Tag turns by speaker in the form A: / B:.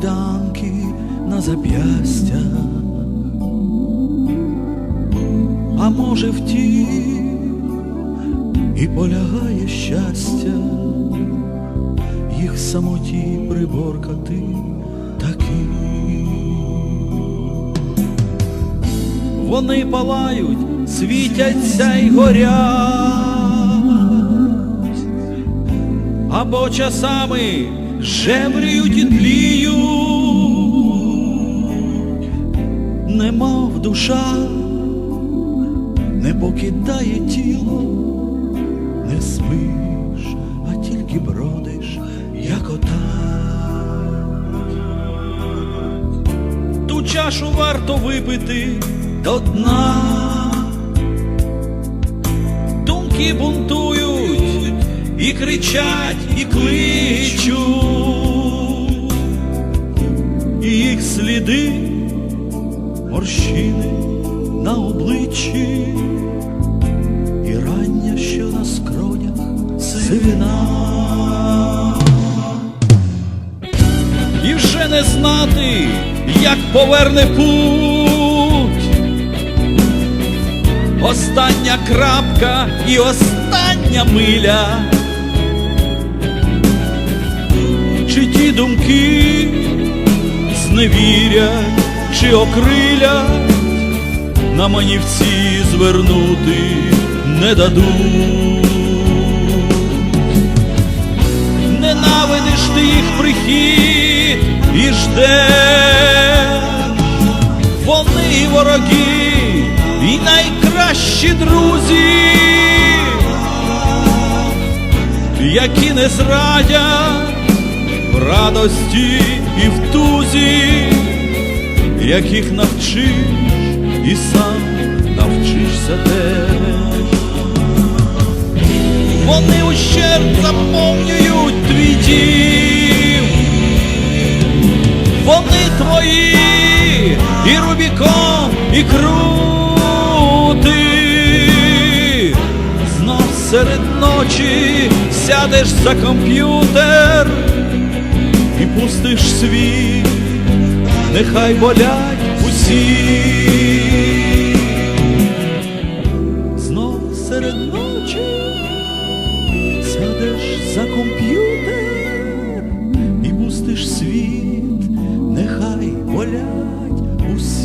A: кайданки на зап'ястя. А може в тім і полягає щастя, їх самоті приборкати таки. Вони палають, світяться й горять, або часами жевріють і тліють, немов душа не покидає тіло, не спиш, а тільки бродиш, як ота. Ту чашу варто випити до дна. Думки бунтують і кричать, і кличуть, сліди, морщини на обличчі, і рання, що на скронях сивина. І вже не знати, як поверне путь. Остання крапка і остання миля. Чи ті думки зневірять, чи окрилять, на манівці звернути не дадуть. Ненавидиш ти їх прихід і ждеш, вони і вороги, і найкращі друзі, які не зрадять радості і в тузі, яких навчиш і сам навчишся теж. Вони ущерб заповнюють твій дім, вони твої, і Рубікон, і крути. Знов серед ночі сядеш за комп'ютер і пустиш світ, нехай болять усі, знов серед ночі сядеш за комп'ютер і пустиш світ, нехай болять усі.